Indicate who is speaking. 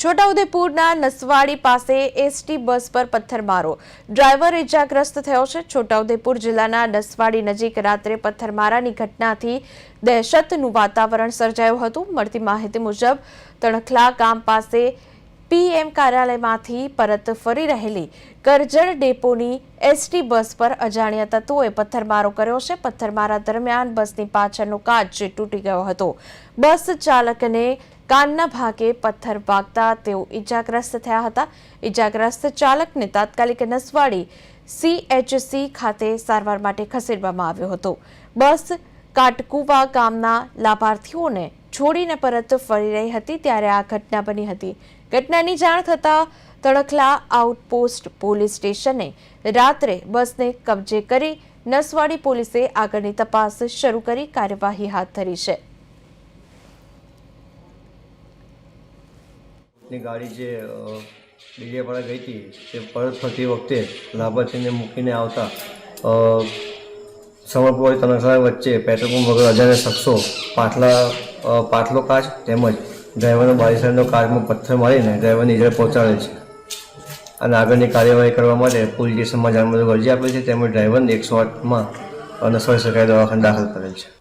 Speaker 1: છોટાઉદેપુરના નસવાડી પાસે ST bus પર પથ્થરમારો. Driver ઇજાગ્રસ્ત થયો છે. છોટાઉદેપુર જિલ્લાના નસવાડી નજીક રાત્રે પથ્થરમારાની ઘટનાથી દહેશતનું વાતાવરણ સર્જાયું હતું. મળતી માહિતી મુજબ, તણખલા ગામ પાસે પીએમ કાર્યાલયમાંથી પરત ફરી રહેલી કરજણ ડેપોની એસટી બસ પર અજાણ્યા તત્વોએ પથ્થરમારો કર્યો છે. પથ્થરમારા દરમિયાન બસની પાછળનો કાચ તૂટી ગયો હતો. બસ ચાલકને કાનના ભાગે પથ્થર વાગતા તેઓ ઈજાગ્રસ્ત થયા હતા. ઈજાગ્રસ્ત ચાલકને તાત્કાલિક નસવાડી સીએચસી ખાતે સારવાર માટે ખસેડવામાં આવ્યો હતો. બસ કાટકુવા ગામના લાભાર્થીઓને છોડીને પરત ફરી રહી હતી ત્યારે આ ઘટના બની હતી. ઘટનાની જાણ થતાં તડખલા આઉટપોસ્ટ પોલીસ સ્ટેશને રાત્રે બસને કબજે કરી નસવાડી પોલીસે આગળની તપાસ શરૂ કરી કાર્યવાહી હાથ ધરી છે.
Speaker 2: ની ગાડી જે અ, ગઈ હતી તે પરત ફરતી વખતે લાભાર્થીને મૂકીને આવતા સમરપુર તનખલા વચ્ચે પેટ્રોલ પંપ વગર અજાણ્યા શખ્સો પાટલા પાટલો કાચ તેમજ ડ્રાઈવરનો બારીસરનો કાચમાં પથ્થર મારીને ડ્રાઈવરને ઇજા પહોંચાડે છે. અને આગળની કાર્યવાહી કરવા માટે પોલીસ સ્ટેશનમાં જાણવાની અરજી આપે છે. તેમજ ડ્રાઈવરને એકસો આઠમાં અને સરકારી દવાખાને દાખલ કરેલ છે.